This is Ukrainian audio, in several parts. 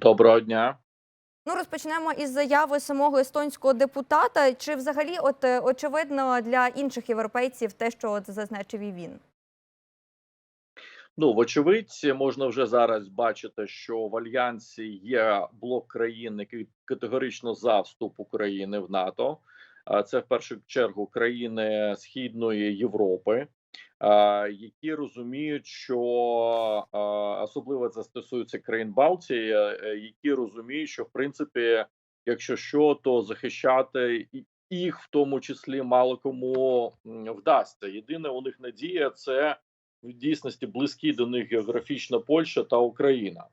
Доброго дня. Ну, розпочнемо із заяви самого естонського депутата. Чи взагалі, от е, очевидно для інших європейців те, що от зазначив і він? Ну, вочевидь, можна вже зараз бачити, що в альянсі є блок країн, який категорично за вступ України в НАТО. Це в першу чергу країни Східної Європи, які розуміють, що особливо це стосується країн Балтії, е, які розуміють, що в принципі, якщо що, то захищати їх в тому числі мало кому вдасться. Єдине у них надія це в дійсності близькі до них географічно Польща та Україна.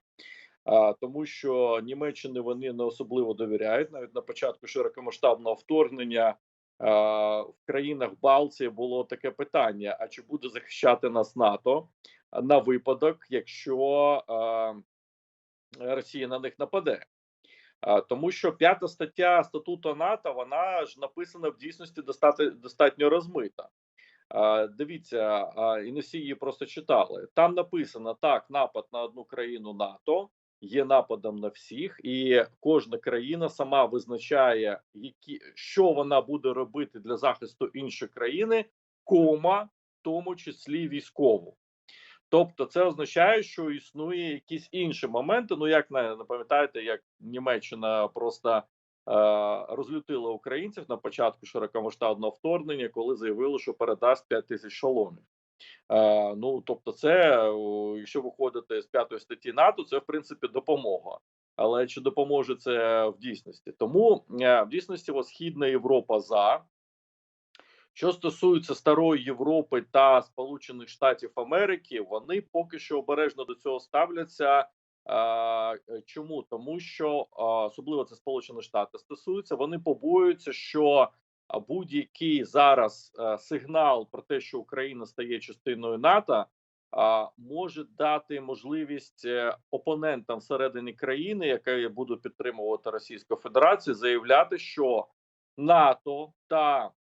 Тому що Німеччини вони не особливо довіряють. Навіть на початку широкомасштабного вторгнення в країнах Балтії було таке питання: а чи буде захищати нас НАТО на випадок, якщо Росія на них нападе? Тому що п'ята стаття статуту НАТО вона ж написана в дійсності достатньо, достатньо розмита. Дивіться, і не її просто читали. Там написано так: напад на одну країну НАТО є нападом на всіх, і кожна країна сама визначає, які що вона буде робити для захисту іншої країни, кома, в тому числі військову. Тобто, це означає, що існує якісь інші моменти. Ну як не пам'ятаєте, як Німеччина просто е, розлютила українців на початку широкомасштабного вторгнення, коли заявили, що передасть 5 тисяч шоломів. Е, ну тобто, це якщо виходити з п'ятої статті НАТО, це в принципі допомога. Але чи допоможе це в дійсності? Тому е, в дійсності Східна Європа за. Що стосується старої Європи та Сполучених Штатів Америки, вони поки що обережно до цього ставляться. Чому тому, що особливо це Сполучені Штати стосується, вони побоюються, що будь-який зараз сигнал про те, що Україна стає частиною НАТО, може дати можливість е, опонентам всередині країни, яка будуть підтримувати Російську Федерацію, заявляти, що НАТО та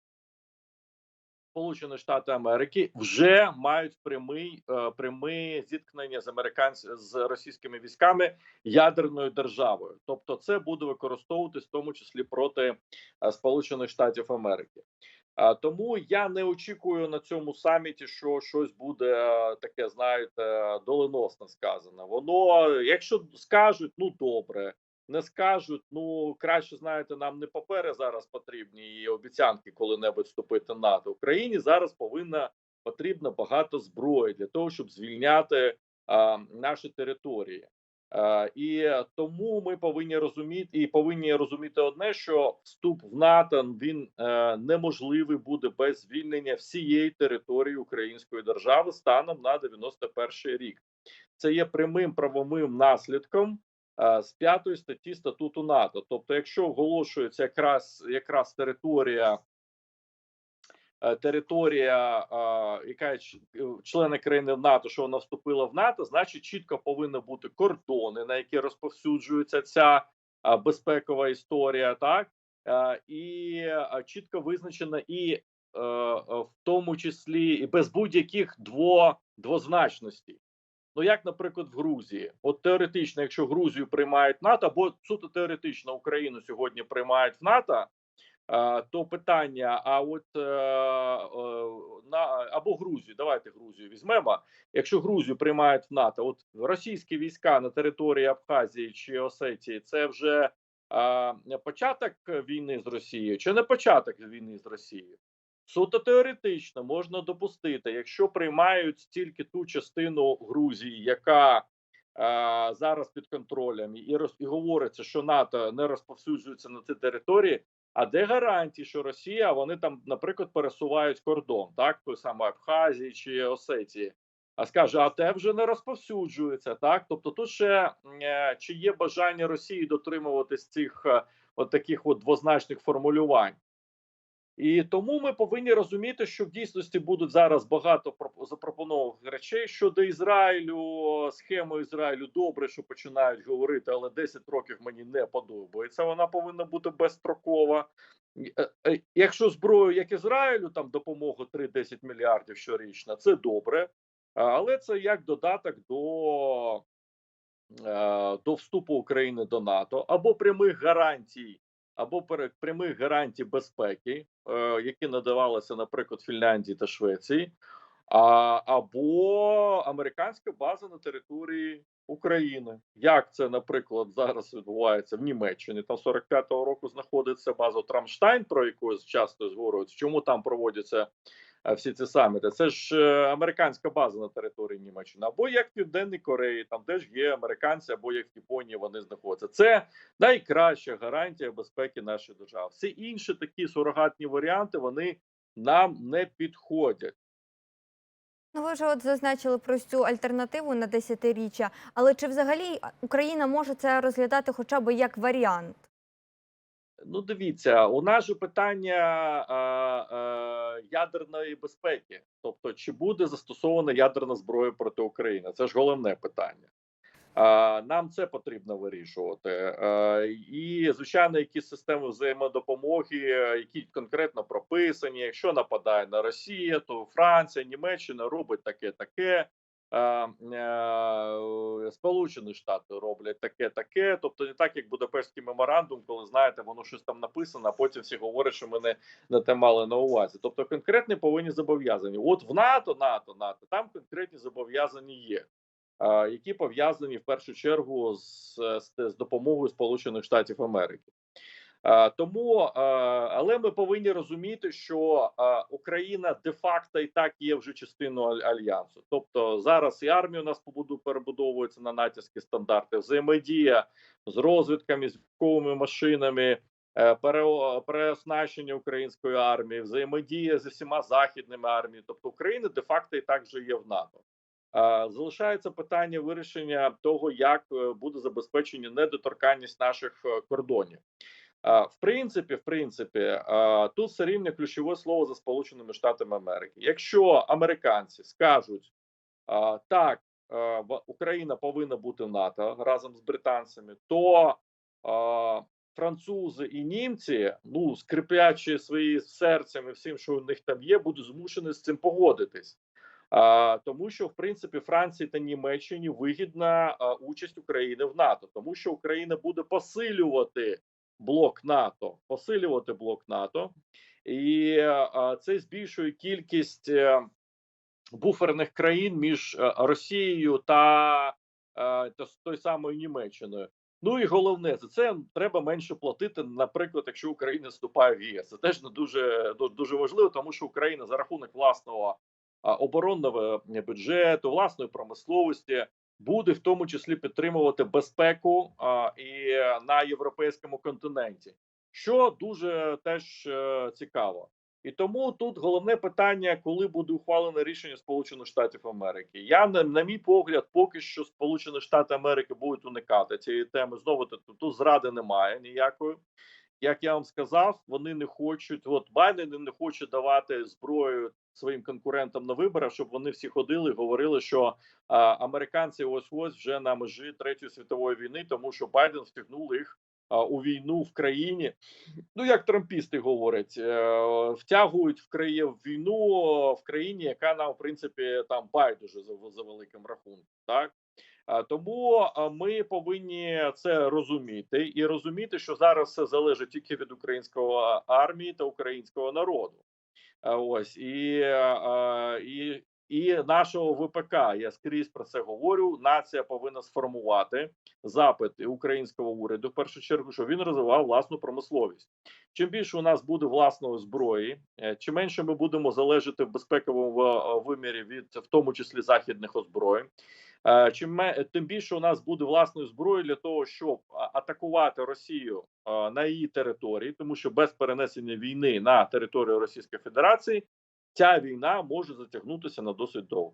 Сполучені Штати Америки вже мають прямий е, прямі зіткнення з американсь з російськими військами ядерною державою. Тобто, це буде використовуватись в тому числі проти е, Сполучених Штатів Америки. Тому я не очікую на цьому саміті, що щось буде е, таке, знаєте, доленосно сказано. Воно, якщо скажуть, ну добре. Не скажуть, ну краще знаєте, нам не папери зараз потрібні і обіцянки коли-небудь вступити в НАТО. Україні зараз повинна потрібно багато зброї для того, щоб звільняти а, наші території. А, і тому ми повинні розуміти і повинні розуміти одне, що вступ в НАТО він е, неможливий буде без звільнення всієї території Української держави станом на 91 рік. Це є прямим правовим наслідком з п'ятої статті статуту НАТО. Тобто, якщо оголошується якраз якраз територія. е, Територія, е, яка е, члени країни НАТО, що вона вступила в НАТО, значить чітко повинні бути кордони, на які розповсюджується ця е, безпекова історія, так Е, і е, чітко визначена і е, е, в тому числі і без будь-яких дво, двозначностей. Ну, як, наприклад, в Грузії, от теоретично, якщо Грузію приймають НАТО, або суто теоретично Україну сьогодні приймають в НАТО, то питання: а от е, е, на або Грузію, давайте Грузію візьмемо. Якщо Грузію приймають в НАТО, от російські війська на території Абхазії чи Осетії, це вже початок війни з Росією, чи не початок війни з Росією? Суто теоретично можна допустити, якщо приймають тільки ту частину Грузії, яка е, зараз під контролем, і, роз, і говориться, що НАТО не розповсюджується на ці території. А де гарантії, що Росія вони там, наприклад, пересувають кордон, так той самий Абхазії чи Осетії? А скаже, а те вже не розповсюджується, так? Тобто, тут ще е, чи є бажання Росії дотримуватись цих е, от таких от двозначних формулювань? І тому ми повинні розуміти, що в дійсності будуть зараз багато про- запропонованих речей щодо Ізраїлю, схему Ізраїлю. Добре, що починають говорити, але 10 років мені не подобається. Вона повинна бути безстрокова. Е, е, Якщо зброю, як Ізраїлю, там допомога 3-10 мільярдів щорічно, це добре, але це як додаток до е, до вступу України до НАТО, або прямих гарантій, або прямих гарантій безпеки, які надавалися, наприклад, Фінляндії та Швеції, або американська база на території України. Як це, наприклад, зараз відбувається в Німеччині? Там 45-го року знаходиться база Трамштайн, про яку часто зговорюють. Чому там проводяться е, всі ці саміти? Це ж е, американська база на території Німеччини, або як в Південній Кореї, там теж є американці, або як в Японії вони знаходяться. Це найкраща гарантія безпеки нашої держави. Всі інші такі сурогатні варіанти вони нам не підходять. Ну, ви вже от зазначили про цю альтернативу на десятиріччя, але чи взагалі Україна може це розглядати хоча б як варіант? Ну, дивіться, у нас же питання а, а, ядерної безпеки, тобто, чи буде застосована ядерна зброя проти України? Це ж головне питання. А, нам це потрібно вирішувати. А, і звичайно, які системи взаємодопомоги, е, які конкретно прописані. Якщо нападає на Росію, то Франція, Німеччина робить таке, таке. А, е, Сполучені Штати роблять таке, таке. Тобто, не так як Будапештський меморандум, коли знаєте, воно щось там написано, а потім всі говорять, що ми не, не те мали на увазі. Тобто, конкретні повинні зобов'язані. От в НАТО, НАТО, НАТО, там конкретні зобов'язані є. Які пов'язані в першу чергу з, з, з допомогою Сполучених Штатів Америки, тому але ми повинні розуміти, що Україна де-факто і так є вже частиною альянсу. Тобто зараз і армія у нас побуду перебудовується на натівські стандарти, взаємодія з розвідками, з військовими машинами, е, переоснащення української армії, взаємодія зі всіма західними арміями. Тобто Україна де-факто і так вже є в НАТО. Залишається питання вирішення того, як е, буде забезпечення недоторканність наших е, кордонів. В принципі, в принципі, тут все рівно ключове слово за Сполученими Штатами Америки. Якщо американці скажуть так, Україна повинна бути в НАТО разом з британцями, то французи і німці, ну скріплячи свої серцем і всім, що у них там є, будуть змушені з цим погодитись. А, тому що в принципі Франції та Німеччині вигідна а, участь України в НАТО, тому що Україна буде посилювати блок НАТО, посилювати блок НАТО, і це збільшує кількість е, буферних країн між е, Росією та, е, той самою Німеччиною. Ну і головне, за це треба менше платити. Наприклад, якщо Україна вступає в ЄС, це теж не дуже ду- дуже важливо, тому що Україна за рахунок власного оборонного бюджету, власної промисловості буде в тому числі підтримувати безпеку а, і на європейському континенті, що дуже теж е, цікаво. І тому тут головне питання, коли буде ухвалене рішення Сполучених Штатів Америки. Я на, мій погляд, поки що Сполучені Штати Америки будуть уникати цієї теми. Знову тут зради немає ніякої. Як я вам сказав, вони не хочуть. От Байден не хоче давати зброю своїм конкурентам на виборах, щоб вони всі ходили говорили, що а, американці ось ось вже на межі третьої світової війни, тому що Байден втягнув їх а, у війну в країні. Ну як трампісти говорять, е, втягують в краї в війну в країні, яка нам в принципі там байдуже за, за великим рахунком, так. А, Тому ми повинні це розуміти і розуміти, що зараз все залежить тільки від української армії та українського народу. А, Ось і, і, і нашого ВПК. Я скрізь про це говорю. Нація повинна сформувати запит українського уряду в першу чергу, щоб він розвивав власну промисловість. Чим більше у нас буде власної зброї, е, чим менше ми будемо залежати в безпековому е, вимірі від в тому числі західних озброєнь. Е, Чим тим більше у нас буде власної зброї для того, щоб атакувати Росію на її території, тому що без перенесення війни на територію Російської Федерації ця війна може затягнутися на досить довго.